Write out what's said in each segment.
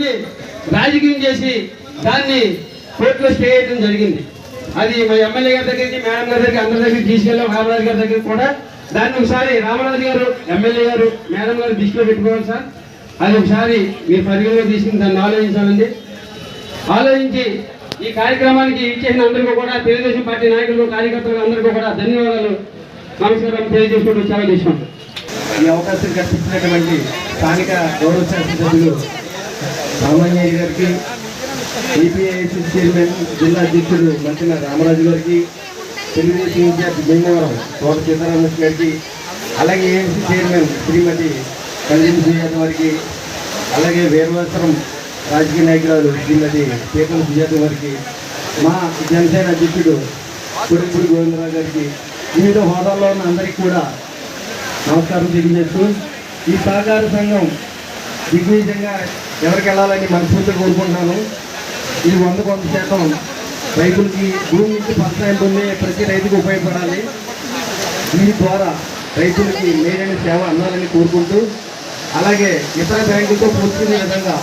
ఉండి రాజకీయం చేసి దాన్ని కోర్టులో స్టే చేయడం జరిగింది. అది మా ఎమ్మెల్యే గారి దగ్గరికి మేడం గారి దగ్గరికి అందరి దగ్గరికి తీసుకెళ్ళాం. రామరాజు గారి దగ్గరికి కూడా దాన్ని ఒకసారి రామరాజు గారు ఎమ్మెల్యే గారు మేడం గారు దృష్టిలో పెట్టుకోవాలి సార్. అది ఒకసారి మీరు పరిగణలో తీసుకుని దాన్ని ఆలోచించాలండి. ఆలోచించి ఈ కార్యక్రమానికి ఇచ్చేసిన అందరికీ కూడా తెలుగుదేశం పార్టీ నాయకులు కార్యకర్తలు అందరికీ కూడా ధన్యవాదాలు. నమస్కారం తెలియజేసుకుంటూ చాలా చేసుకుంటాం ఈ అవకాశం కల్పించినటువంటి స్థానిక గౌరవ శాసనసభ్యులు రామయ్య గారికి ఈపీఐసి చైర్మన్ జిల్లా అధ్యక్షుడు మంత్రి రామరాజు గారికి తెలుగుదేశం ఇన్ఛార్జ్ భీమవరం తోట సీతారామస్ గారికి అలాగే ఏఎంసీ చైర్మన్ శ్రీమతి కళ్యాణ్ సుజాత వారికి అలాగే వీరవస్త్రం రాజకీయ నాయకురాలు శ్రీమతి పీతల సుజాత వారికి మా జనసేన అధ్యక్షుడు కొడుకుడు గోవిందరావు గారికి వివిధ హోదాల్లో ఉన్న అందరికీ కూడా నమస్కారం తెలియజేస్తూ ఈ సహకార సంఘం దిగ్విజయంగా ఎవరికి వెళ్ళాలని మనస్ఫూర్తిగా కోరుకుంటున్నాను. ఇది వంద కొంత శాతం రైతులకి భూమి నుంచి పర్సనల్ ప్రతి రైతుకు ఉపయోగపడాలి. దీని ద్వారా రైతులకి మేలైన సేవ అందాలని కోరుకుంటూ అలాగే ఇతర బ్యాంకులతో పోల్చుకునే విధంగా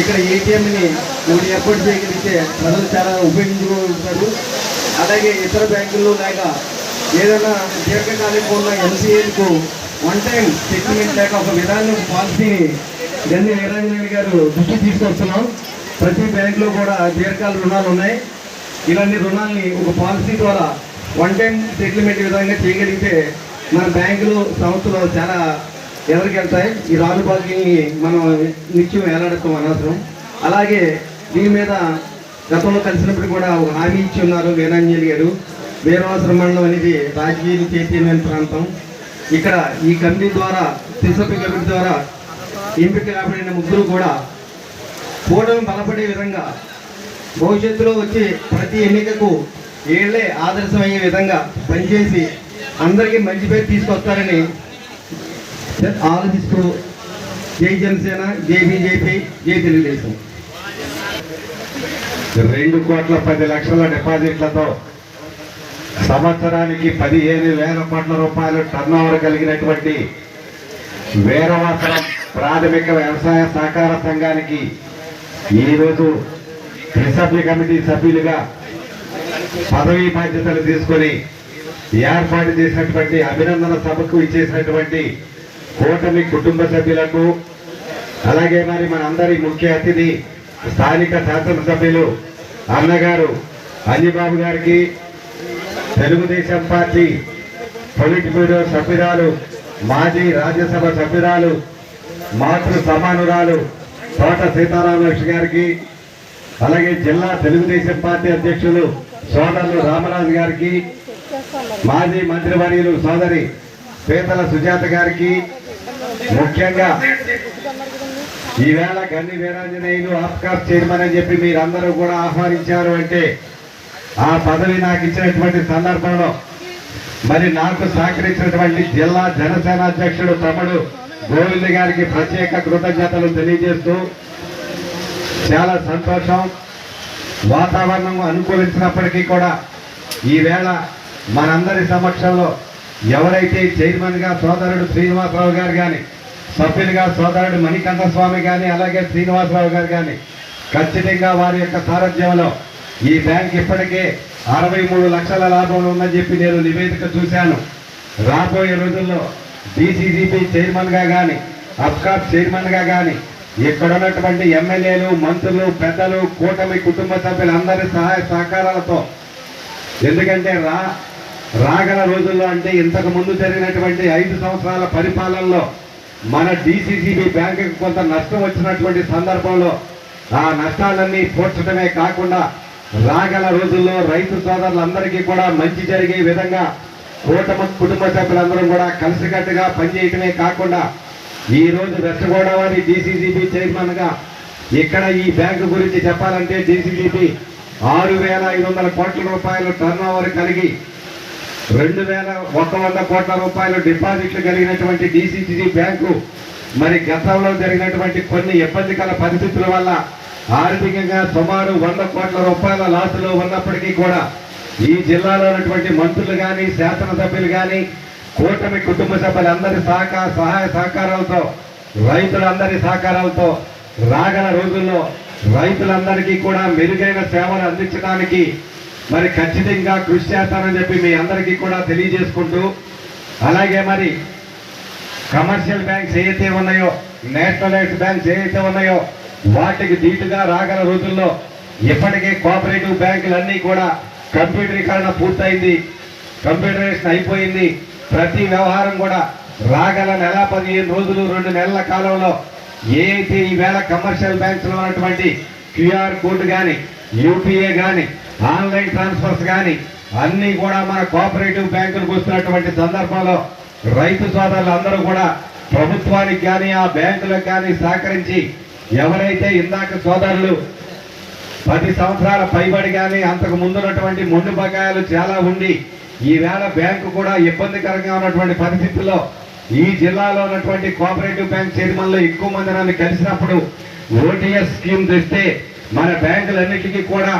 ఇక్కడ ఏటీఎంని మూడు ఏర్పాటు చేయగలిగితే ప్రజలు చాలా ఉపయోగించుకుంటారు అలాగే ఇతర బ్యాంకుల్లో లేక ఏదైనా దీర్ఘకాలిక ఉన్న ఎన్సీఏలకు వన్ టైం సెటిల్మెంట్ లేక ఒక విధానం పాలసీని ఇవన్నీ వీరాంజనేయులు గారు దృష్టి తీసుకొస్తున్నాం. ప్రతి బ్యాంకులో కూడా దీర్ఘకాల రుణాలు ఉన్నాయి. ఇలాంటి రుణాలని ఒక పాలసీ ద్వారా వన్ టైం సెటిల్మెంట్ విధంగా చేయగలిగితే మన బ్యాంకులు సంస్థలు చాలా ఎవరికి వెళ్తాయి? ఈ రాజు బాకీని మనం నిత్యం వేలాడటం అనవసరం. అలాగే దీని మీద గతంలో కలిసినప్పుడు కూడా ఒక హామీ ఇచ్చి ఉన్నారు వీరాంజలి గారు. వీరవాసర మండలం అనేది రాజకీయ చైతన్యమైన ప్రాంతం. ఇక్కడ ఈ కమిటీ ద్వారా త్రిసభ్య కమిటీ ద్వారా ఎంపిక కాబడిన ముగ్గురు కూడా కూటమి బలపడే విధంగా భవిష్యత్తులో వచ్చే ప్రతి ఎన్నికకు ఏళ్ళే ఆదర్శమయ్యే విధంగా పనిచేసి అందరికీ మంచి పేరు తీసుకొస్తారని ఆలోచిస్తూ జై జనసేన జై బీజేపీ జై తెలుగుదేశం. రెండు కోట్ల పది లక్షల డిపాజిట్లతో సంవత్సరానికి పదిహేను వేల కోట్ల రూపాయలు టర్నోవర్ కలిగినటువంటి వీరవాసరం ప్రాథమిక వ్యవసాయ సహకార సంఘానికి ఈరోజు త్రిసభ్య కమిటీ సభ్యులుగా పదవీ బాధ్యతలు తీసుకొని ఏర్పాటు చేసినటువంటి అభినందన సభకు ఇచ్చేసినటువంటి కూటమి కుటుంబ సభ్యులకు అలాగే మరి మనందరి ముఖ్య అతిథి స్థానిక శాసనసభ్యులు అన్నగారు అంజబాబు గారికి తెలుగుదేశం పార్టీ పొలిట్ బ్యూరో సభ్యురాలు మాజీ రాజ్యసభ సభ్యురాలు మాతృ సమానురాలు తోట సీతారామలక్ష్మి గారికి అలాగే జిల్లా తెలుగుదేశం పార్టీ అధ్యక్షులు సోదరులు రామరాజు గారికి మాజీ మంత్రివర్యులు సోదరి పీతల సుజాత గారికి ముఖ్యంగా ఈవేళ గన్ని వీరాంజనేయులు ఆఫ్కార్ చైర్మన్ అని చెప్పి మీరందరూ కూడా ఆహ్వానించారు అంటే ఆ పదవి నాకు ఇచ్చినటువంటి సందర్భంలో మరి నాకు సహకరించినటువంటి జిల్లా జనసేన అధ్యక్షుడు తమ్ముడు గోవింద్ గారికి ప్రత్యేక కృతజ్ఞతలు తెలియజేస్తూ చాలా సంతోషం. వాతావరణం అనుకూలించినప్పటికీ కూడా ఈవేళ మనందరి సమక్షంలో ఎవరైతే చైర్మన్గా సోదరుడు శ్రీనివాసరావు గారు కానీ సభ్యులుగా సోదరుడు మణికంఠ స్వామి కానీ అలాగే శ్రీనివాసరావు గారు కానీ ఖచ్చితంగా వారి యొక్క సారథ్యంలో ఈ బ్యాంక్ ఇప్పటికే అరవై మూడు లక్షల లాభం ఉందని చెప్పి నేను నివేదిక చూశాను. రాబోయే రోజుల్లో డిసిసిబి చైర్మన్గా కానీ అబ్కాప్ చైర్మన్గా కానీ ఇక్కడ ఉన్నటువంటి ఎమ్మెల్యేలు మంత్రులు పెద్దలు కూటమి కుటుంబ సభ్యులందరి సహాయ సహకారాలతో. ఎందుకంటే రా రాగల రోజుల్లో అంటే ఇంతకు ముందు జరిగినటువంటి ఐదు సంవత్సరాల పరిపాలనలో మన డిసిసిబి బ్యాంకుకి కొంత నష్టం వచ్చినటువంటి సందర్భంలో ఆ నష్టాలన్నీ పోడ్చడమే కాకుండా రాగల రోజుల్లో రైతు సోదరులందరికీ కూడా మంచి జరిగే విధంగా కూటమి కుటుంబ సభ్యులందరూ కూడా కలిసికట్టుగా పనిచేయటమే కాకుండా ఈ రోజు వెస్ట్ గోదావరి డీసీసీబీ చైర్మన్గా ఇక్కడ ఈ బ్యాంకు గురించి చెప్పాలంటే డిసిసిబి ఆరు వేల ఐదు వందల కోట్ల రూపాయలు టర్న్ ఓవర్ కలిగి రెండు వేల ఒక వంద కోట్ల రూపాయలు డిపాజిట్లు కలిగినటువంటి డిసిసిబి బ్యాంకు మరి గతంలో జరిగినటువంటి కొన్ని ఇబ్బందికర పరిస్థితుల వల్ల ఆర్థికంగా సుమారు వంద కోట్ల రూపాయల లాసులో ఉన్నప్పటికీ కూడా ఈ జిల్లాలో ఉన్నటువంటి మంత్రులు కానీ శాసనసభ్యులు కానీ కూటమి కుటుంబ సభ్యులందరి సహకార సహాయ సహకారాలతో రైతులందరి సహకారాలతో రాగల రోజుల్లో రైతులందరికీ కూడా మెరుగైన సేవలు అందించడానికి మరి ఖచ్చితంగా కృషి చేస్తానని చెప్పి మీ అందరికీ కూడా తెలియజేసుకుంటూ అలాగే మరి కమర్షియల్ బ్యాంక్స్ ఏవైతే ఉన్నాయో నేషనలైజ్డ్ బ్యాంక్స్ ఏవైతే ఉన్నాయో వాటికి ధీటుగా రాగల రోజుల్లో ఇప్పటికే కోఆపరేటివ్ బ్యాంకులన్నీ కూడా కంప్యూటరీకరణ పూర్తయింది. కంప్యూటరైజేషన్ అయిపోయింది. ప్రతి వ్యవహారం కూడా రాగల నెల పదిహేను రోజులు రెండు నెలల కాలంలో ఏదైతే ఈవేళ కమర్షియల్ బ్యాంక్స్లో ఉన్నటువంటి క్యూఆర్ కోడ్ కానీ యూపీఏ కానీ ఆన్లైన్ ట్రాన్స్ఫర్స్ కానీ అన్నీ కూడా మన కోఆపరేటివ్ బ్యాంకులకు వస్తున్నటువంటి సందర్భంలో రైతు సోదరులందరూ కూడా ప్రభుత్వానికి కానీ ఆ బ్యాంకులకు కానీ సహకరించి ఎవరైతే ఇందాక సోదరులు పది సంవత్సరాల పైబడి కానీ అంతకు ముందున్నటువంటి మొండు బకాయాలు చాలా ఉండి ఈవేళ బ్యాంకు కూడా ఇబ్బందికరంగా ఉన్నటువంటి పరిస్థితుల్లో ఈ జిల్లాలో ఉన్నటువంటి కోఆపరేటివ్ బ్యాంక్ చైర్మన్లు ఎక్కువ మంది నన్ను కలిసినప్పుడు ఓటీఎస్ స్కీమ్ తెస్తే మన బ్యాంకులన్నిటికీ కూడా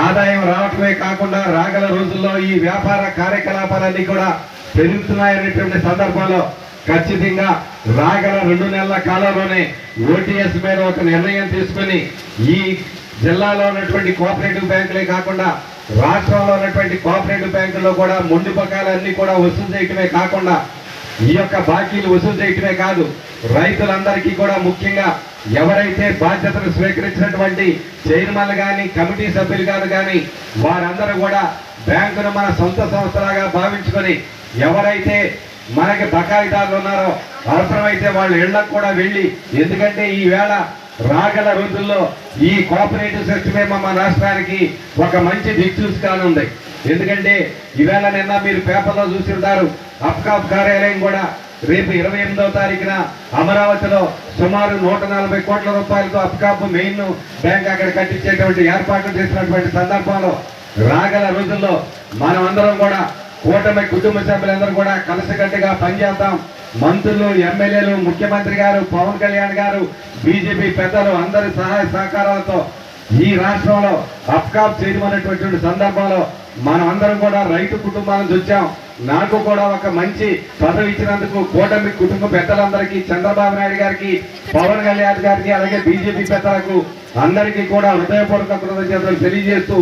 ఆదాయం రావటమే కాకుండా రాగల రోజుల్లో ఈ వ్యాపార కార్యకలాపాలన్నీ కూడా పెరుగుతున్నాయనేటువంటి సందర్భంలో ఖచ్చితంగా రాగల రెండు నెలల కాలంలోనే ఓటీఎస్ మీద ఒక నిర్ణయం తీసుకుని ఈ జిల్లాలో ఉన్నటువంటి కోఆపరేటివ్ బ్యాంకులే కాకుండా రాష్ట్రంలో ఉన్నటువంటి కోఆపరేటివ్ బ్యాంకుల్లో కూడా మొండి పకాలన్నీ కూడా వసూలు చేయటమే కాకుండా ఈ యొక్క బాకీలు వసూలు చేయటమే కాదు రైతులందరికీ కూడా ముఖ్యంగా ఎవరైతే బాధ్యతలు స్వీకరించినటువంటి చైర్మన్లు కానీ కమిటీ సభ్యులు కాదు కానీ వారందరూ కూడా బ్యాంకును మన సొంత సంస్థలాగా భావించుకొని ఎవరైతే మనకి బకాయిదారులు ఉన్నారో అవసరమైతే వాళ్ళు ఇళ్ళకు కూడా వెళ్ళి ఎందుకంటే ఈవేళ రాగల రోజుల్లో ఈ కోఆపరేటివ్ సిస్టమే మా రాష్ట్రానికి ఒక మంచి దిక్సూచి కానుంది ఎందుకంటే ఈవేళ నిన్న మీరు పేపర్లో చూసి ఉంటారు అప్కాప్ కార్యాలయం కూడా రేపు ఇరవై ఎనిమిదవ తారీఖున అమరావతిలో సుమారు నూట నలభై కోట్ల రూపాయలతో అప్కాప్ మెయిన్ బ్యాంక్ అక్కడ కట్టించేటువంటి ఏర్పాట్లు చేసినటువంటి సందర్భంలో రాగల రోజుల్లో మనం అందరం కూడా కూటమి కుటుంబ సభ్యులందరూ కూడా కలిసికట్టుగా పనిచేద్దాం. మంత్రులు ఎమ్మెల్యేలు ముఖ్యమంత్రి గారు పవన్ కళ్యాణ్ గారు బీజేపీ పెద్దలు అందరి సహాయ సహకారాలతో ఈ రాష్ట్రంలో అప్కాప్ చేయమనేటువంటి సందర్భంలో మనం అందరం కూడా రైతు కుటుంబాల నుంచి వచ్చాం. నాకు కూడా ఒక మంచి పదవి ఇచ్చినందుకు కూటమి కుటుంబ పెద్దలందరికీ చంద్రబాబు నాయుడు గారికి పవన్ కళ్యాణ్ గారికి అలాగే బీజేపీ పెద్దలకు అందరికీ కూడా హృదయపూర్వక కృతజ్ఞతలు తెలియజేస్తూ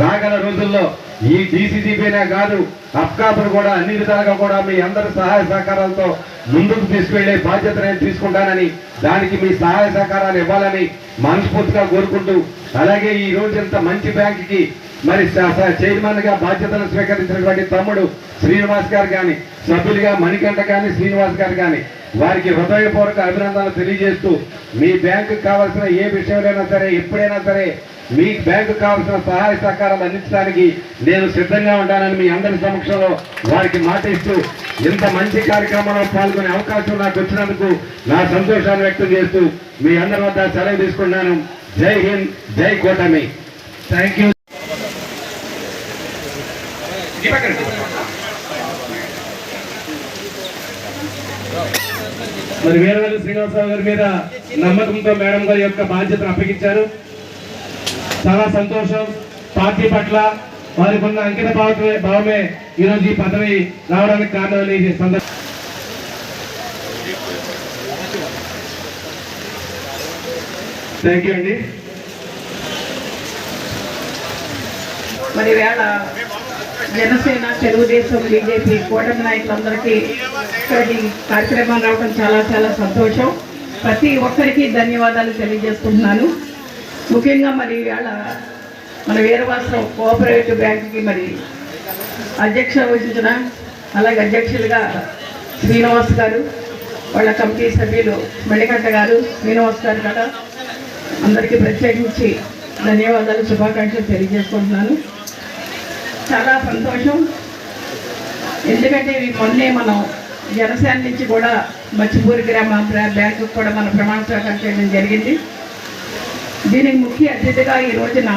రాగల రోజుల్లో ఈ డీసీజీపీనే కాదు అప్కాపులు కూడా అన్ని విధాలుగా కూడా మీ అందరి సహాయ సహకారాలతో ముందుకు తీసుకెళ్ళే బాధ్యత నేను తీసుకుంటానని దానికి మీ సహాయ సహకారాలు ఇవ్వాలని మనస్ఫూర్తిగా కోరుకుంటూ అలాగే ఈ రోజు ఇంత మంచి బ్యాంకుకి మరి చైర్మన్గా బాధ్యతలు స్వీకరించినటువంటి తమ్ముడు శ్రీనివాస్ గారు కానీ సభ్యులుగా మణికంఠ కానీ శ్రీనివాస్ గారు కానీ వారికి హృదయపూర్వక అభినందనలు తెలియజేస్తూ మీ బ్యాంకు కావాల్సిన ఏ విషయంలోనైనా సరే ఎప్పుడైనా సరే మీ బ్యాంకు కావాల్సిన సహాయ సహకారాలు అందించడానికి నేను సిద్ధంగా ఉంటానని మీ అందరి సమక్షంలో వారికి మాట ఇస్తూ ఇంత మంచి కార్యక్రమంలో పాల్గొనే అవకాశం నాకు వచ్చినందుకు నా సంతోషాన్ని వ్యక్తం చేస్తూ మీ అందరి వద్ద సెలవు తీసుకున్నాను జై హింద్ జై కూటమి. థ్యాంక్ యూ మరి వీరవల్లి శ్రీనివాసరావు గారి మీద నమ్మకంతో మేడం గారి యొక్క బాధ్యతను అప్పగించారు. చాలా సంతోషం పార్టీ పట్ల వారికి ఉన్న అంకిత భావమే భావమే ఈరోజు ఈ పదవి రావడానికి కారణమని సందర్భ థ్యాంక్ యూ అండి మరి వేళ జనసేన తెలుగుదేశం బీజేపీ కూటమి నాయకులందరికీ ఇక్కడికి కార్యక్రమం రావడం చాలా చాలా సంతోషం. ప్రతి ఒక్కరికి ధన్యవాదాలు తెలియజేసుకుంటున్నాను ముఖ్యంగా మరి ఇవాళ మన వీరవాసరం కోఆపరేటివ్ బ్యాంక్కి మరి అధ్యక్ష వహించిన అలాగే అధ్యక్షులుగా శ్రీనివాస్ గారు వాళ్ళ కమిటీ సభ్యులు మణికంఠ గారు శ్రీనివాస్ గారు కదా అందరికీ ప్రత్యేకించి ధన్యవాదాలు శుభాకాంక్షలు తెలియజేసుకుంటున్నాను. చాలా సంతోషం. ఎందుకంటే ఇవి మొన్నే మనం జనసేన నుంచి కూడా మచ్చిపూరి గ్రామ బ్యాంకు కూడా మన ప్రమాణ స్వీకారం చేయడం జరిగింది. దీనికి ముఖ్య అతిథిగా ఈ రోజున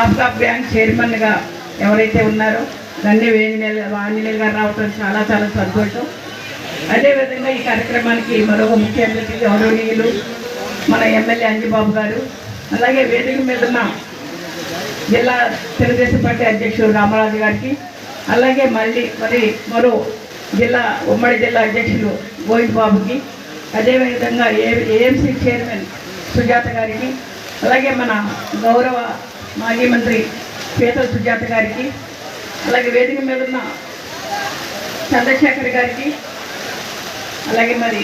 ఆఫ్గా బ్యాంక్ చైర్మన్గా ఎవరైతే ఉన్నారో దండి వేంజనేల్ ఆంజనేయులు గారు రావటం చాలా చాలా సంతోషం. అదేవిధంగా ఈ కార్యక్రమానికి మరొక ముఖ్య అతిథి గౌరవనీయులు మన ఎమ్మెల్యే అంజిబాబు గారు అలాగే వేదిక మీద ఉన్న జిల్లా తెలుగుదేశం పార్టీ అధ్యక్షుడు రామరాజు గారికి అలాగే మళ్ళీ మరి మరో జిల్లా ఉమ్మడి జిల్లా అధ్యక్షులు గోవింద్ బాబుకి అదేవిధంగా ఏ ఏఎంసీ చైర్మన్ సుజాత గారికి అలాగే మన గౌరవ మాజీ మంత్రి పేతల సుజాత గారికి అలాగే వేదిక మీద ఉన్న చంద్రశేఖర్ గారికి అలాగే మరి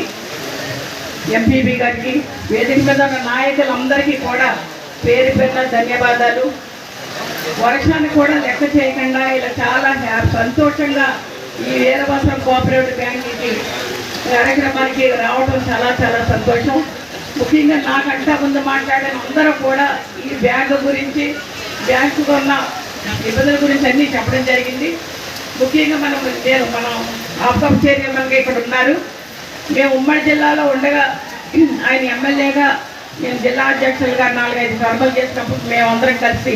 ఎంపీబీ గారికి వేదిక మీద ఉన్న నాయకులందరికీ కూడా పేరు పేరున ధన్యవాదాలు. వర్షాన్ని కూడా లెక్క చేయకుండా ఇలా చాలా సంతోషంగా ఈ వీరభద్రం కోఆపరేటివ్ బ్యాంక్కి కార్యక్రమానికి రావడం చాలా చాలా సంతోషం. ముఖ్యంగా నాకంటా ముందు మాట్లాడిన అందరూ కూడా ఈ బ్యాంకు గురించి బ్యాంకుకు ఉన్న ఇబ్బందుల గురించి అన్నీ చెప్పడం జరిగింది. ముఖ్యంగా మనం నేను మనం ఆఫ్ చైర్మన్గా ఇక్కడ ఉన్నారు. మేము ఉమ్మడి జిల్లాలో ఉండగా ఆయన ఎమ్మెల్యేగా మేము జిల్లా అధ్యక్షులుగా నాలుగైదు సర్వలు చేసినప్పుడు మేమందరం కలిసి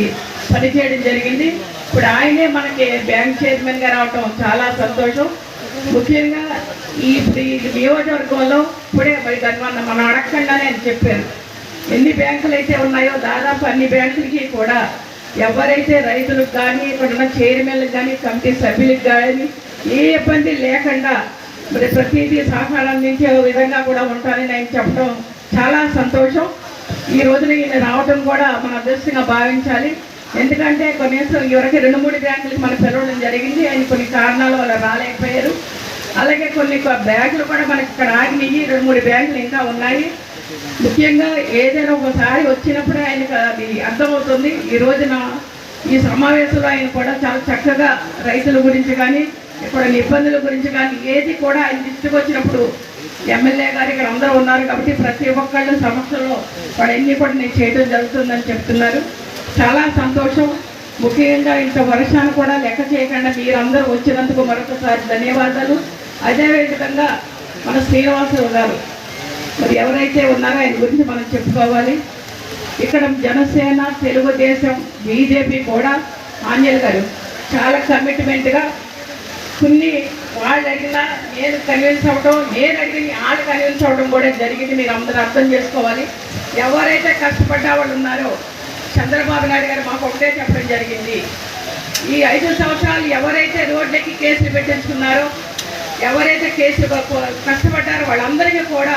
పనిచేయడం జరిగింది. ఇప్పుడు ఆయనే మనకి బ్యాంక్ చైర్మన్గా రావటం చాలా సంతోషం. ముఖ్యంగా ఈ ఈ నియోజకవర్గంలో ఇప్పుడే మరి దాన్ని మనం అడగకుండానే అని చెప్పారు. ఎన్ని బ్యాంకులు అయితే ఉన్నాయో దాదాపు అన్ని బ్యాంకులకి కూడా ఎవరైతే రైతులకు కానీ ఇక్కడ ఉన్న చైర్మన్లకు కానీ కమిటీ సభ్యులకు కానీ ఏ ఇబ్బంది లేకుండా మరి ప్రతిదీ సహకారం అందించే విధంగా కూడా ఉంటానని ఆయన చెప్పడం చాలా సంతోషం. ఈ రోజున ఈయన రావడం కూడా మన అదృష్టంగా భావించాలి. ఎందుకంటే కొన్నిసార్లు ఎవరికి రెండు మూడు బ్యాంకులకి మనం పిలవడం జరిగింది. ఆయన కొన్ని కారణాల వల్ల రాలేకపోయారు. అలాగే కొన్ని బ్యాంకులు కూడా మనకి ఇక్కడ ఆగినాయి రెండు మూడు బ్యాంకులు ఇంకా ఉన్నాయి. ముఖ్యంగా ఏదైనా ఒకసారి వచ్చినప్పుడే ఆయనకు అది అర్థమవుతుంది. ఈ రోజున ఈ సమావేశంలో ఆయన కూడా చాలా చక్కగా రైతుల గురించి కానీ ఇక్కడ ఇబ్బందుల గురించి కానీ ఏది కూడా ఆయన దృష్టికి వచ్చినప్పుడు ఎమ్మెల్యే గారు ఇక్కడ అందరూ ఉన్నారు కాబట్టి ప్రతి ఒక్కళ్ళు సమస్యలో వాడు కూడా నేను చేయడం జరుగుతుందని చెప్తున్నారు. చాలా సంతోషం. ముఖ్యంగా ఇంత వర్షాన్ని కూడా లెక్క చేయకుండా మీరందరూ వచ్చినందుకు మరొకసారి ధన్యవాదాలు. అదేవిధంగా మన శ్రీనివాసరావు గారు మరి ఎవరైతే ఉన్నారో ఆయన గురించి మనం చెప్పుకోవాలి. ఇక్కడ జనసేన తెలుగుదేశం బీజేపీ కూడా ఆంజల్ గారు చాలా కమిట్మెంట్గా కొన్ని వాళ్ళు అడిగినా నేను కన్విన్స్ అవ్వడం నేను అడిగిన వాళ్ళు కన్విన్స్ అవ్వడం కూడా జరిగింది. మీరు అందరూ అర్థం చేసుకోవాలి. ఎవరైతే కష్టపడ్డ వాళ్ళు ఉన్నారో చంద్రబాబు నాయుడు గారు మాకు ఒకటే చెప్పడం జరిగింది. ఈ ఐదు సంవత్సరాలు ఎవరైతే రోడ్లకి కేసులు పెట్టించుకున్నారో ఎవరైతే కేసులు కష్టపడ్డారో వాళ్ళందరికీ కూడా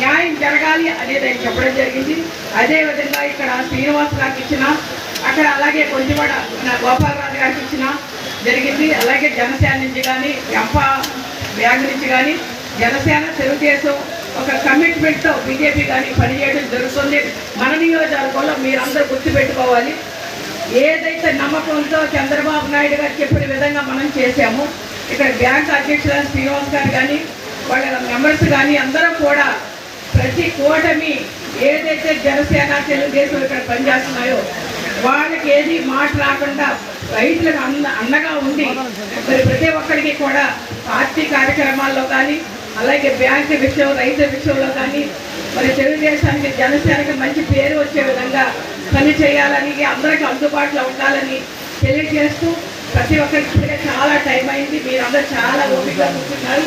న్యాయం జరగాలి అనేది ఆయన చెప్పడం జరిగింది. అదే విధంగా ఇక్కడ శ్రీనివాస్ గారికి ఇచ్చిన అక్కడ అలాగే కొంచెంవాడ గోపాలరాజు గారికి ఇచ్చిన జరిగింది. అలాగే జనసేన నుంచి కానీ ఎంప బ్యాంక్ నుంచి కానీ జనసేన తెలుగుదేశం ఒక కమిట్మెంట్తో బీజేపీ కానీ పనిచేయడం జరుగుతుంది. మన నియోజకవర్గంలో మీరందరూ గుర్తుపెట్టుకోవాలి. ఏదైతే నమ్మకంతో చంద్రబాబు నాయుడు గారు చెప్పిన విధంగా మనం చేశాము. ఇక్కడ బ్యాంక్ అధ్యక్షులు శ్రీనివాస్ గారు కానీ వాళ్ళ మెంబర్స్ కానీ అందరం కూడా ప్రతి కూటమి ఏదైతే జనసేన తెలుగుదేశం ఇక్కడ పనిచేస్తున్నాయో వాళ్ళకి ఏది మాట రాకుండా రైతులకు అన్న అండగా ఉండి మరి ప్రతి ఒక్కరికి కూడా పార్టీ కార్యక్రమాల్లో కానీ అలాగే బ్యాంక్ విషయం రైతు విషయంలో కానీ మరి తెలుగుదేశానికి జనసేనకి మంచి పేరు వచ్చే విధంగా పని చేయాలని అందరికీ అందుబాటులో ఉండాలని తెలియజేస్తూ ప్రతి ఒక్కరికి చాలా టైం అయింది. మీరందరూ చాలా ఓపికగా కూర్చున్నారు.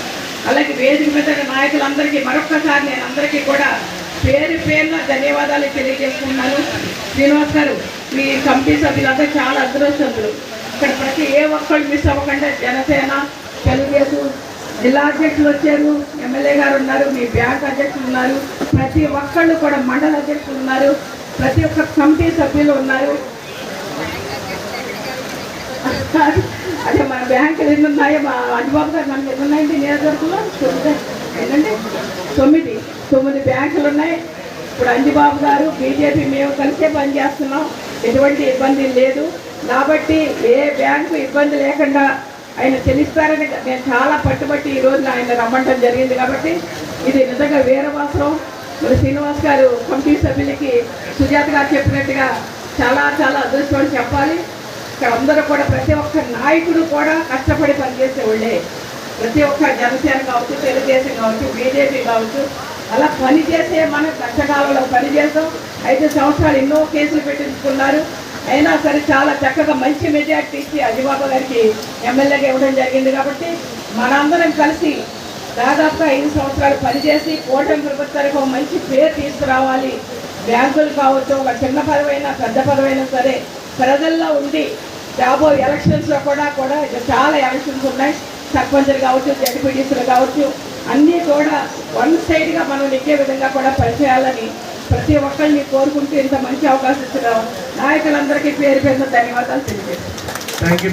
అలాగే వేదిక మీద నాయకులందరికీ మరొక్కసారి నేను అందరికీ కూడా పేరు పేరున ధన్యవాదాలు తెలియజేస్తున్నాను. శ్రీనివాస్ గారు మీ కమిటీ సభ్యులందరూ చాలా అదృష్టవంతులు. ఇక్కడ ప్రతి ఏ ఒక్కళ్ళు మిస్ అవ్వకుండా జనసేన తెలుగుదేశం జిల్లా అధ్యక్షులు వచ్చారు ఎమ్మెల్యే గారు ఉన్నారు మీ బ్యాంక్ అధ్యక్షులు ఉన్నారు ప్రతి ఒక్కళ్ళు కూడా మండల అధ్యక్షులు ఉన్నారు ప్రతి ఒక్క కమిటీ సభ్యులు ఉన్నారు. అదే మన బ్యాంకులు ఎన్ని ఉన్నాయో మా అజిబాబు గారు మనకి ఎన్ని ఉన్నాయండి నియోజకవర్గంలో? తొమ్మిది. ఏంటండి? తొమ్మిది. తొమ్మిది బ్యాంకులు ఉన్నాయి. ఇప్పుడు అంజిబాబు గారు బీజేపీ మేము కలిసే పనిచేస్తున్నాం ఎటువంటి ఇబ్బంది లేదు. కాబట్టి ఏ బ్యాంకు ఇబ్బంది లేకుండా ఆయన తెలుస్తారని నేను చాలా పట్టుబట్టి ఈ రోజున ఆయన రమ్మంటం జరిగింది కాబట్టి ఇది నిజంగా వీరవాసరం మరి శ్రీనివాస్ గారు కమిటీ సభ్యులకి సుజాత గారు చెప్పినట్టుగా చాలా చాలా అదృష్టం అని చెప్పాలి. ఇక్కడ అందరూ కూడా ప్రతి ఒక్క నాయకుడు కూడా కష్టపడి పనిచేసే వాళ్ళే. ప్రతి ఒక్క జనసేన కావచ్చు తెలుగుదేశం కావచ్చు బీజేపీ కావచ్చు అలా పని చేసే మనం కష్టకాలంలో పని ఐదు సంవత్సరాలు ఎన్నో కేసులు పెట్టించుకున్నారు. అయినా సరే చాలా చక్కగా మంచి మెజార్టీ ఇచ్చి అజిబాబు గారికి ఎమ్మెల్యేగా ఇవ్వడం జరిగింది కాబట్టి మనందరం కలిసి దాదాపుగా ఐదు సంవత్సరాలు పనిచేసి కూటమి ప్రభుత్వానికి ఒక మంచి పేరు తీసుకురావాలి. బ్యాంకులు కావచ్చు ఒక చిన్న పదవైనా పెద్ద పదవైనా సరే ప్రజల్లో ఉండి రాబో ఎలక్షన్స్లో కూడా కూడా చాలా ఎలక్షన్స్ ఉన్నాయి. సర్పంచులు కావచ్చు జడ్పీటీసీలు కావచ్చు అన్నీ కూడా వన్ సైడ్గా మనం నెగ్గే విధంగా కూడా పనిచేయాలని ప్రతి ఒక్కరిని కోరుకుంటూ ఇంత మంచి అవకాశం ఇచ్చిన నాయకులందరికీ పేరు పేరున ధన్యవాదాలు తెలియజేస్తాను. థ్యాంక్ యూ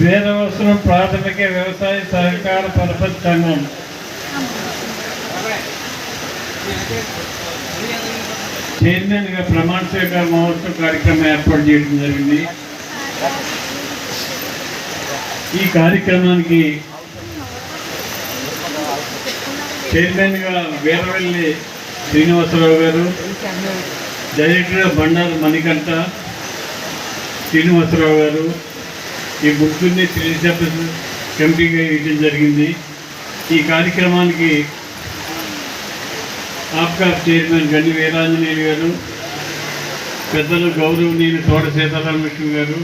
వేదవసరం ప్రాథమిక వ్యవసాయ సహకార పరపతి సంఘం. చైర్మన్గా ప్రమాణ స్వీకార మహోత్సవ కార్యక్రమం ఏర్పాటు చేయడం జరిగింది. ఈ కార్యక్రమానికి చైర్మన్గా శ్రీనివాసరావు గారు డైరెక్టర్ బండారు మణికంఠ శ్రీనివాసరావు గారు ఈ ముగ్గురిని త్రిసభ కమిటీగా ఇవ్వడం జరిగింది. ఈ కార్యక్రమానికి ఆప్కాప్ చైర్మన్ గండి వీరాంజనేయులు గారు పెద్దలు గౌరవనీయులు తోట సీతారామకృష్ణ గారు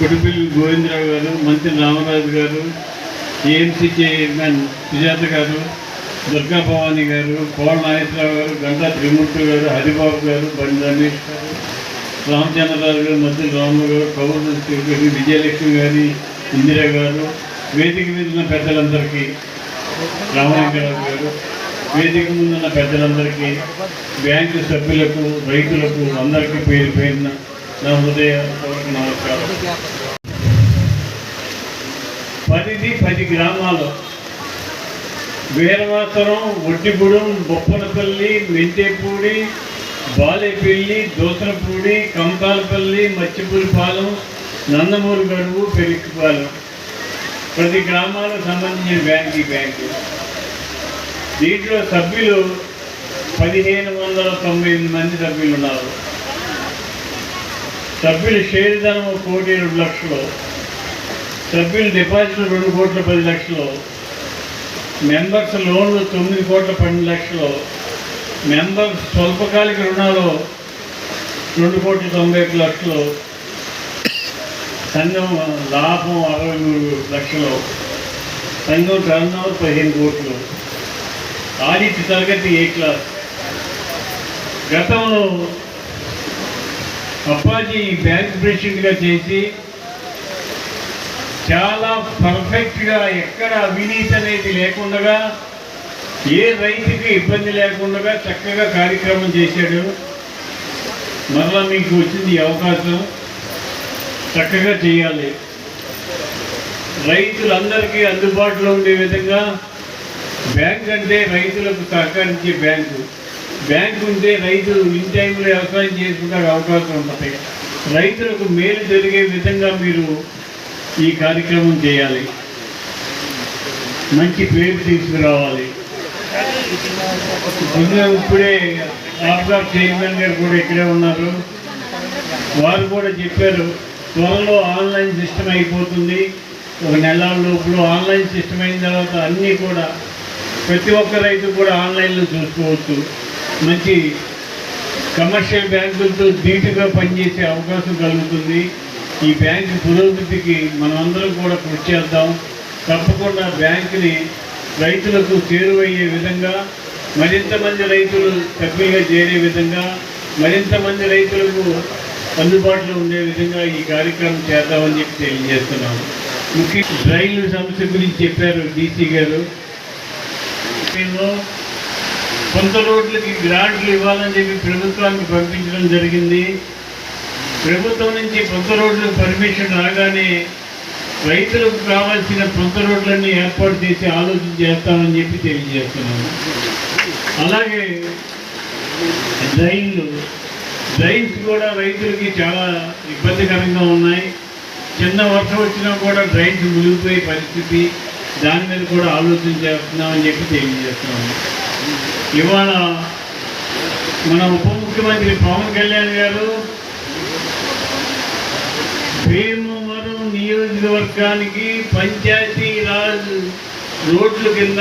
కుటుంబిల్లి గోవిందరావు గారు మంత్రి రామరాజు గారు ఏఎంసీ చైర్మన్ సుజాత గారు దుర్గా భవానీ గారు కోళ్ళ నాగేశ్వరరావు గారు గంటా త్రిమూర్తి గారు హరిబాబు గారు బండి రమేష్ గారు రామచంద్రరాజు గారు మధ్య రాము గారు కౌరు గారి విజయలక్ష్మి గారి ఇందిరా గారు వేదిక మీద ఉన్న పెద్దలందరికీ రామలింగరావు గారు వేదిక ముందున్న పెద్దలందరికీ బ్యాంకు సభ్యులకు రైతులకు అందరికీ పేరు పేరున నా హృదయపూర్వక నమస్కారం. పరిధి పది గ్రామాలు. వీరవాసరం ఒడ్డిగూడెం బొప్పనపల్లి మెంతేపూడి బాలేపల్లి దోసనపూడి కంపాలపల్లి మచ్చిపూరిపాలెం నందమూరు గడువు పెరికిపాలెం. ప్రతి గ్రామాలకు సంబంధించిన బ్యాంక్ ఈ బ్యాంకు. దీంట్లో సభ్యులు పదిహేను వందల తొంభై ఎనిమిది మంది సభ్యులు ఉన్నారు సభ్యుల షేర్ ధనం కోటి రెండు లక్షలు సభ్యుల డిపాజిట్లు రెండు కోట్ల పది లక్షలు మెంబర్స్ లోన్లు తొమ్మిది కోట్ల పన్నెండు లక్షలు మెంబర్స్ స్వల్పకాలిక రుణాలు రెండు కోట్ల తొంభై ఒక్క లక్షలు సంఘం లాభం అరవై మూడు లక్షలు సంఘం టర్న్ ఓవర్ పదిహేను కోట్లు ఆడిట్ తరగతి ఏ క్లాస్? గతంలో అప్పాజీ బ్యాంక్ ప్రెసిడెంట్గా చేసి చాలా పర్ఫెక్ట్గా ఎక్కడ అవినీతి అనేది లేకుండా ఏ రైతుకి ఇబ్బంది లేకుండా చక్కగా కార్యక్రమం చేశాడు. మరలా మీకు వచ్చింది అవకాశం. చక్కగా చేయాలి. రైతులందరికీ అందుబాటులో ఉండే విధంగా బ్యాంక్ అంటే రైతులకు సహకరించే బ్యాంకు. బ్యాంకు ఉంటే రైతులు ఇన్ టైంలో వ్యవసాయం చేసుకుంటే అవకాశం ఉంటుంది. రైతులకు మేలు జరిగే విధంగా మీరు ఈ కార్యక్రమం చేయాలి. మంచి పేరు తీసుకురావాలి. ఇప్పుడే ఆఫ్ఘాన్ చైర్మన్ గారు కూడా ఇక్కడే ఉన్నారు. వారు కూడా చెప్పారు త్వరలో ఆన్లైన్ సిస్టమ్ అయిపోతుంది. ఒక నెల లోపల ఆన్లైన్ సిస్టమ్ అయిన తర్వాత అన్నీ కూడా ప్రతి ఒక్క రైతు కూడా ఆన్లైన్లో చూసుకోవచ్చు. మంచి కమర్షియల్ బ్యాంకులతో ధీటుగా పనిచేసే అవకాశం కలుగుతుంది. ఈ బ్యాంకు పురోగతికి మనమందరం కూడా కృషి చేద్దాం. తప్పకుండా బ్యాంకుని రైతులకు చేరువయ్యే విధంగా మరింత మంది రైతులు సభ్యులుగా చేరే విధంగా మరింత మంది రైతులకు అందుబాటులో ఉండే విధంగా ఈ కార్యక్రమం చేద్దామని చెప్పి తెలియజేస్తున్నాము ముఖ్య రైలు సమస్య గురించి చెప్పారు డీసీ గారు. కొంత రోడ్లకి గ్రాంట్లు ఇవ్వాలని చెప్పి ప్రభుత్వానికి పంపించడం జరిగింది. ప్రభుత్వం నుంచి కొంత రోడ్లకు పర్మిషన్ రాగానే రైతులకు కావాల్సిన కొంత రోడ్లన్నీ ఏర్పాటు చేసి ఆలోచన చేస్తామని చెప్పి తెలియజేస్తున్నాము అలాగే డ్రైన్లు డ్రైన్స్ కూడా రైతులకి చాలా ఇబ్బందికరంగా ఉన్నాయి. చిన్న వర్షం వచ్చినా కూడా డ్రైన్స్ మునిగిపోయే పరిస్థితి. దాని మీద కూడా ఆలోచన చేస్తున్నామని చెప్పి తెలియజేస్తున్నాము ఇవాళ మన ఉప ముఖ్యమంత్రి పవన్ కళ్యాణ్ గారు భీమవరం నియోజకవర్గానికి పంచాయతీ రాజ్ రోడ్ల కింద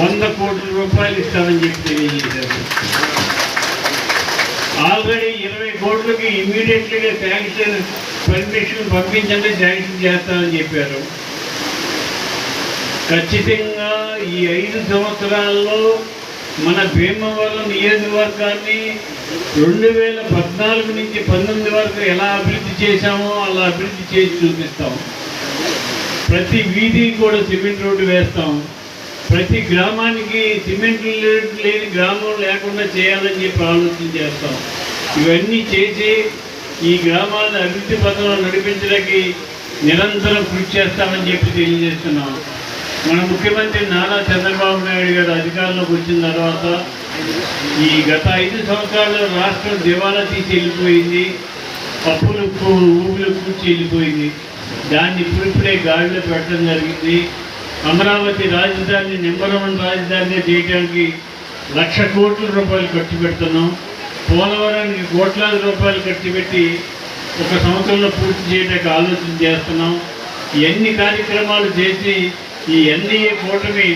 వంద కోట్ల రూపాయలు ఇస్తామని చెప్పి తెలియజేశారు. ఆల్రెడీ ఇరవై కోట్లకి ఇమ్మీడియట్లీగా శాంక్షన్ పర్మిషన్ పంపించండి శాంక్షన్ చేస్తామని చెప్పారు. ఖచ్చితంగా ఈ ఐదు సంవత్సరాల్లో మన భీమవరం నియోజకవర్గాన్ని రెండు వేల పద్నాలుగు నుంచి పంతొమ్మిది వరకు ఎలా అభివృద్ధి చేశామో అలా అభివృద్ధి చేసి చూపిస్తాం. ప్రతి వీధి కూడా సిమెంట్ రోడ్డు వేస్తాం. ప్రతి గ్రామానికి సిమెంట్ లేని గ్రామం లేకుండా చేయాలని చెప్పి ఆలోచన చేస్తాం. ఇవన్నీ చేసి ఈ గ్రామాలను అభివృద్ధి పథంలో నడిపించడానికి నిరంతరం కృషి చేస్తామని చెప్పి తెలియజేస్తున్నాం. మన ముఖ్యమంత్రి నారా చంద్రబాబు నాయుడు గారు అధికారంలోకి వచ్చిన తర్వాత ఈ గత ఐదు సంవత్సరాల్లో రాష్ట్రం దివాలా తీసి వెళ్ళిపోయింది పప్పులు ఊపులు కూర్చి వెళ్ళిపోయింది. దాన్ని ఇప్పుడిప్పుడే గాడిలో పెట్టడం జరిగింది. అమరావతి రాజధాని నెంబర్ వన్ రాజధానిగా చేయడానికి లక్ష కోట్ల రూపాయలు ఖర్చు పెడుతున్నాం. పోలవరానికి కోట్లాది రూపాయలు ఖర్చు పెట్టి ఒక సంవత్సరంలో పూర్తి చేయడానికి ఆలోచన చేస్తున్నాం. ఎన్ని కార్యక్రమాలు చేసి ఈ ఎన్డీఏ కూటమి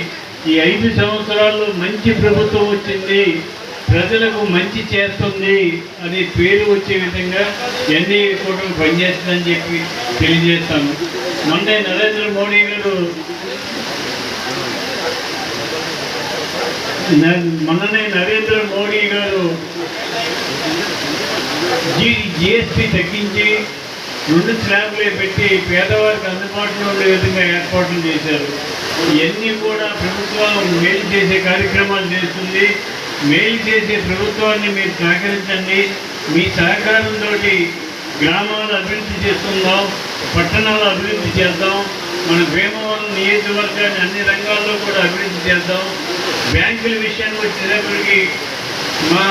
ఈ ఐదు సంవత్సరాల్లో మంచి ప్రభుత్వం వచ్చింది ప్రజలకు మంచి చేస్తుంది అనే పేరు వచ్చే విధంగా ఎన్డీఏ కూటమి పనిచేస్తుందని చెప్పి తెలియజేస్తాను. మొన్నే నరేంద్ర మోడీ గారు న- మొన్ననే నరేంద్ర మోడీ గారు జీ జిఎస్టీ తగ్గించి రెండు స్లాబ్లే పెట్టి పేదవారికి అందుబాటులో ఉండే విధంగా ఏర్పాట్లు చేశారు. ఇవన్నీ కూడా ప్రభుత్వం మేలు చేసే కార్యక్రమాలు చేస్తుంది. మేలు చేసే ప్రభుత్వాన్ని మీరు సహకరించండి. మీ సహకారంతో గ్రామాలు అభివృద్ధి చేస్తుందాం పట్టణాలు అభివృద్ధి చేద్దాం మన భీమవరం నియోజకవర్గాన్ని అన్ని రంగాల్లో కూడా అభివృద్ధి చేద్దాం. బ్యాంకుల విషయానికి వచ్చేటప్పటికి మా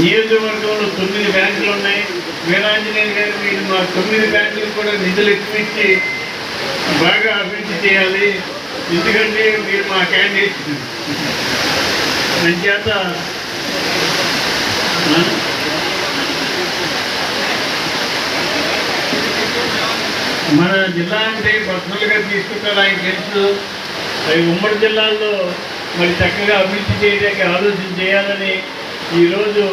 నియోజకవర్గంలో తొమ్మిది బ్యాంకులు ఉన్నాయి. వీరాంజనేయులు గారు మీరు మా తొమ్మిది బ్యాంకులు కూడా నిధులు ఎక్కువించి బాగా అభివృద్ధి చేయాలి. ఎందుకంటే మీరు మా క్యాండిడేట్ చేత మన జిల్లా అంటే పర్సనల్గా తీసుకుంటారు. ఆయన తెలుసు. అవి ఉమ్మడి జిల్లాల్లో మరి చక్కగా అభివృద్ధి చేయడానికి ఆలోచన చేయాలని ఈరోజు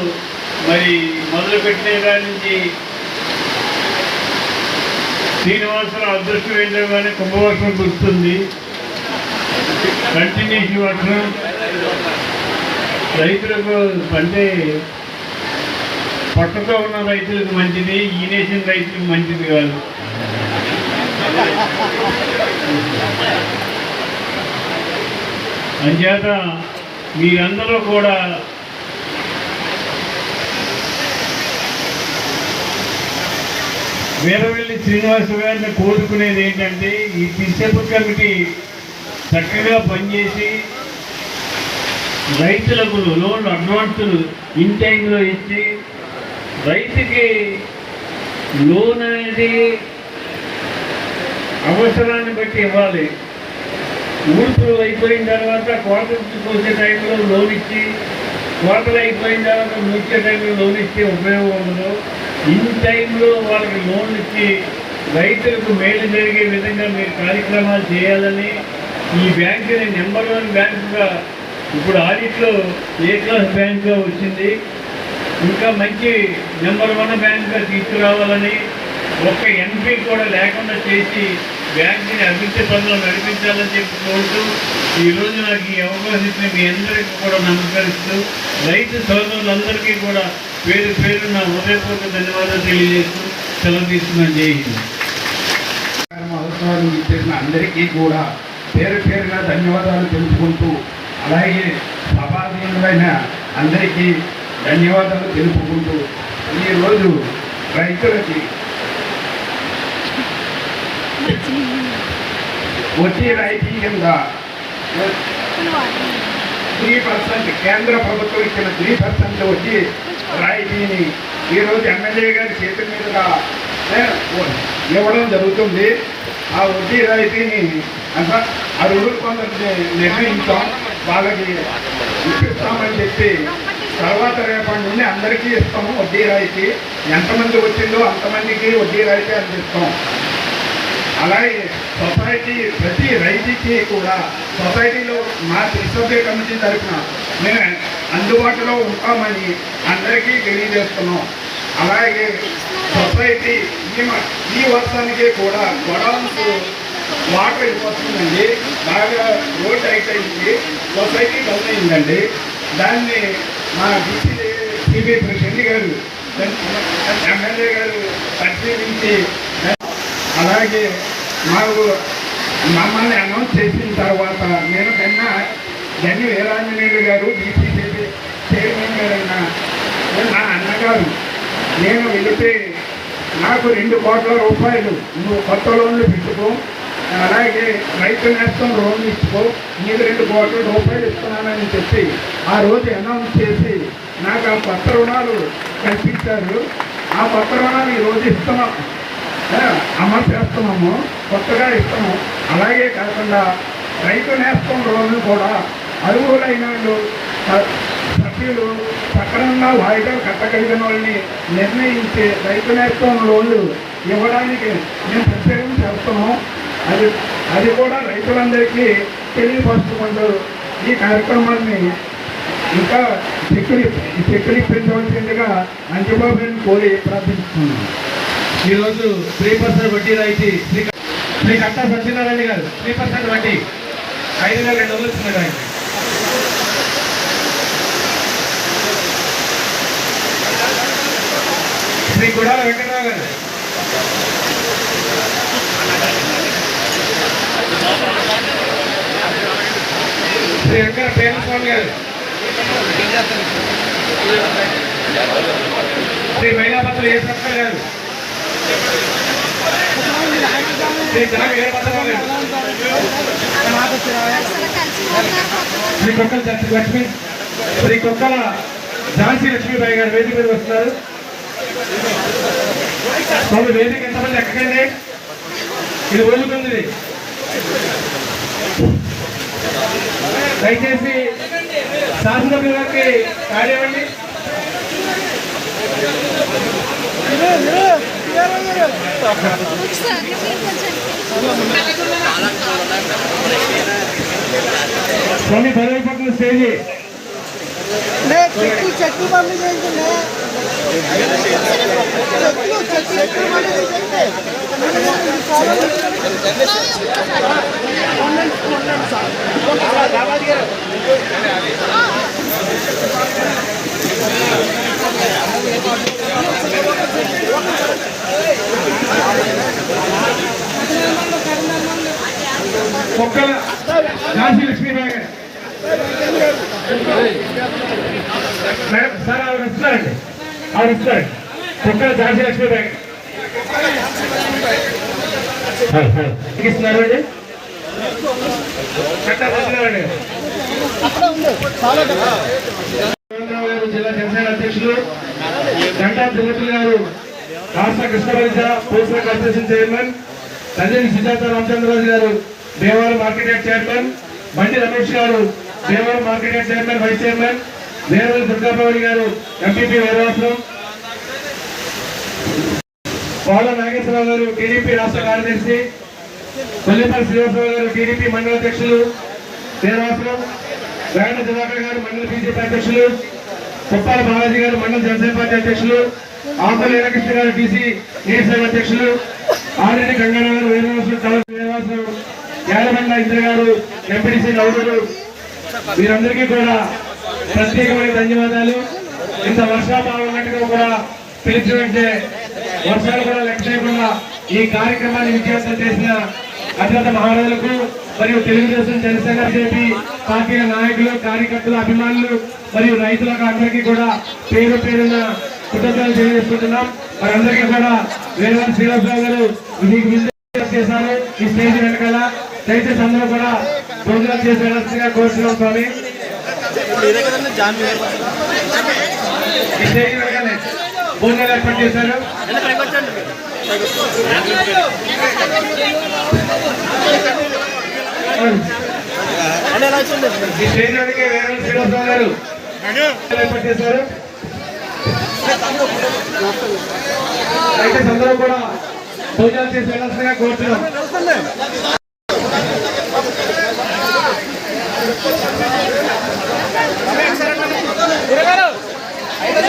మరి మొదలుపెట్టిన దాని నుంచి శ్రీనివాసరావు అదృష్టం ఏంటో కానీ కుంభవర్షం కురుస్తుంది కంటిన్యూషన్ వర్షం. రైతులకు అంటే పట్టుతో ఉన్న రైతులకు మంచిది ఈనేసిన రైతులకు మంచిది కాదు. అంచేత మీరందరూ కూడా వీరవెల్లి శ్రీనివాస గారిని కోరుకునేది ఏంటంటే ఈ పిసెపు కమిటీ చక్కగా పనిచేసి రైతులకు లోన్ అడ్వాన్సులు ఇన్ టైంలో ఇచ్చి రైతుకి లోన్ అనేది అవసరాన్ని బట్టి ఇవ్వాలి. ఊర్పులు అయిపోయిన తర్వాత కోటలు కోసే టైంలో లోన్ ఇచ్చి కోటలు అయిపోయిన తర్వాత మూసే టైంలో లోన్ ఇచ్చే ఉపయోగం ఉండదు. ఇన్ టైంలో వాళ్ళకి లోన్ ఇచ్చి రైతులకు మేలు జరిగే విధంగా మీరు కార్యక్రమాలు చేయాలని ఈ బ్యాంకుని నెంబర్ వన్ బ్యాంకుగా ఇప్పుడు ఆడిట్లో ఏ క్లాస్ బ్యాంక్గా వచ్చింది ఇంకా మంచి నెంబర్ వన్ బ్యాంక్గా తీసుకురావాలని ఒక్క ఎంపీ కూడా లేకుండా చేసి బ్యాంకుని అభివృద్ధి పనులు నడిపించాలని చెప్పి కోరుతూ ఈరోజు నాకు ఈ అవకాశం మీ అందరికీ కూడా నమస్కరిస్తూ రైతు సోదరులందరికీ కూడా పేరు పేరు నా హృదయపూర్వక ధన్యవాదాలు తెలియజేస్తూ సెలవు తీసుకున్నాను. జై హింద్. కార్యక్రమ అవసరాలు ఇచ్చేసిన అందరికీ కూడా పేరు పేరుగా ధన్యవాదాలు తెలుపుకుంటూ అలాగే సభాధీనులైన అందరికీ ధన్యవాదాలు తెలుపుకుంటూ ఈరోజు రైతులకి వడ్డీ రాయితీ కింద త్రీ పర్సెంట్ కేంద్ర ప్రభుత్వం ఇచ్చిన త్రీ పర్సెంట్ వడ్డీ రాయితీని ఈరోజు ఎమ్మెల్యే గారి చేతుల మీదుగా ఇవ్వడం జరుగుతుంది. ఆ వడ్డీ రాయితీని అంత అరువులు కొందరు నిర్ణయించాం. వాళ్ళకి ఇప్పిస్తామని చెప్పి తర్వాత రేపటి నుండి అందరికీ ఇస్తాము వడ్డీ రాయితీ ఎంతమంది వచ్చిందో అంతమందికి వడ్డీ రాయితీ అందిస్తాం అలాగే సొసైటీ ప్రతి రైతుకి కూడా సొసైటీలో మా త్రిసభ్య కమిటీ తరఫున మేము అందుబాటులో ఉంటామని అందరికీ తెలియజేస్తున్నాం. అలాగే సొసైటీ ఈ ఈ వర్షానికి కూడా గొడవన్స్ వాటర్ వెళ్ళిపోతుందండి బాగా రోడ్ అయిపోయింది సొసైటీ డౌన్ అయిందండి. దాన్ని మా సిబిఐ ప్రెసిడెంట్ గారు ఎమ్మెల్యే గారు పరిశీలించి అలాగే మాకు మమ్మల్ని అనౌన్స్ చేసిన తర్వాత నేను కన్నా గన్ని వీరాంజనేయుడు గారు బీసీసీ చైర్మన్ గారు నా అన్నగారు. నేను వెళితే నాకు రెండు కోట్ల రూపాయలు. నువ్వు కొత్త లోన్లు పెట్టుకో. అలాగే రైతు నేస్తం లోన్ ఇచ్చుకో. నీకు రెండు కోట్ల రూపాయలు ఇస్తున్నానని చెప్పి ఆ రోజు అనౌన్స్ చేసి నాకు ఆ కొత్త రుణాలు కల్పించారు. ఆ కొత్త రుణాలు ఈరోజు రోజు ఇస్తున్నాం. అమలు చేస్తున్నాము. కొత్తగా ఇస్తాము అలాగే కాకుండా రైతు నేస్తం లోన్లు కూడా అర్హులైన వాళ్ళు సభ్యులు సక్రమంగా వాయిదాలు కట్టగలిగిన వాళ్ళని నిర్ణయించే రైతు నేస్తం లోన్లు ఇవ్వడానికి మేము ప్రత్యేకం చేస్తాము. అది అది కూడా రైతులందరికీ తెలియపరుచుకుంటూ ఈ కార్యక్రమాన్ని ఇంకా శక్తులు శక్తులు పెంచవలసిందిగా అంజబాబుని కోరి ప్రార్థిస్తున్నాను. ఈరోజు త్రీ పర్సెంట్ వడ్డీ రాయితీ శ్రీ శ్రీ కట్టా సత్యనారాయణ గారు త్రీ పర్సెంట్ వడ్డీ ఐదు వేల రెండు వందలు ఇస్తున్నారు ఆయన. శ్రీ గుడాల వెంకటరావు గారు. శ్రీ వెంకట ప్రేమస్వామి గారు. శ్రీ మైనాపత్రులు ఏ సత్కర్ గారు. శ్రీ జన వీరభద్రరావు గారు. శ్రీ కుక్కల చర్చి లక్ష్మి శ్రీ కుక్కల ఝాన్సీ లక్ష్మీబాయి గారు వేదిక మీద వస్తున్నారు. స్వామి వేదిక ఎంతమంది ఎక్కకండి? ఇది ఊరుకుంది దయచేసి శాసనసభ్యులకి కాడేవండి కార్యవండి పదవి బలైపోతున్న స్టేజీ. చెట్లు చెట్లు పంపించండి చెట్లు చెట్లు చెట్లు పంపించండి కుక్కల ఝాన్సీ లక్ష్మీబాయి గారు. మేడం సార్ ఆవిడ వస్తున్నారండి. ఆవిడ వస్తున్నారండి కుక్కల ఝాన్సీ లక్ష్మీబాయి గారు ఇస్తున్నారు అండి? జిల్లా జనసేన అధ్యక్షులు గంటా తిరుపతి గారు రాష్ట్ర కృష్ణబలిజ పోలీసుల కార్పొరేషన్ చైర్మన్ తండ్రి సిద్ధార్థ రామచంద్రరాజు గారు దేవాలయ మార్కెట్ యార్డ్ చైర్మన్ బండి రమేష్ గారు దేవాలయ market yard chairman vice chairman Veravalli Durgababu గారు ఎంపీపీ వేరవాసరం పాల నాగేశ్వరరావు గారు టీడీపీ రాష్ట్ర కార్యదర్శి. కొల్లిపల్లి శ్రీనివాసరావు గారు టీడీపీ మండల అధ్యక్షులు వీరవాసరం వేగన దివాకర్ గారు మండల బీజేపీ అధ్యక్షులు. కుప్పాల బాలాజీ గారు మండల జనసేన పార్టీ అధ్యక్షులు. ఆంబల్ వీరకృష్ణ గారు టీసీ నీరసేన అధ్యక్షులు. ఆర్రెడ్డి గంగారావు గారు వీరవాసరం యాదబండ ఇంద్ర గారు ఎంపీడీసీ నౌరుడు వీరందరికీ కూడా ప్రత్యేకమైన ధన్యవాదాలు. ఇంత వర్షాభావం ఉన్నట్టుగా కూడా పిలిచి వెంటే వర్షాలు కూడా లెక్క చేయకుండా ఈ కార్యక్రమాన్ని విజయవంతం చేసిన అత్యంత మహారాజులకు మరియు తెలుగుదేశం జనసేన బీజేపీ పార్టీ నాయకులు కార్యకర్తలు అభిమానులు మరియు రైతులకు అందరికీ కూడా పేరు పేరున కృతజ్ఞతలు తెలియజేసుకుంటున్నాం. వారందరికీ కూడా వేరే శ్రీనివాసరావు గారు మీకు చేశారు. ఈ స్టేజ్ వెనకాల దయచేసి అందరూ కూడా భోజనం చేసి కోరుతున్నాం స్వామి. భోజనాలు ఏర్పాటు చేశారు? ఈ స్టేజ్ వెనకే వేరే శ్రీనివాసరావు గారు ఏర్పాటు చేశారు. అయితే అందరూ కూడా భోజనాలు చేసి వెళ్ళాల్సిందిగా కోరుతున్నాం. తిరగారు అయితే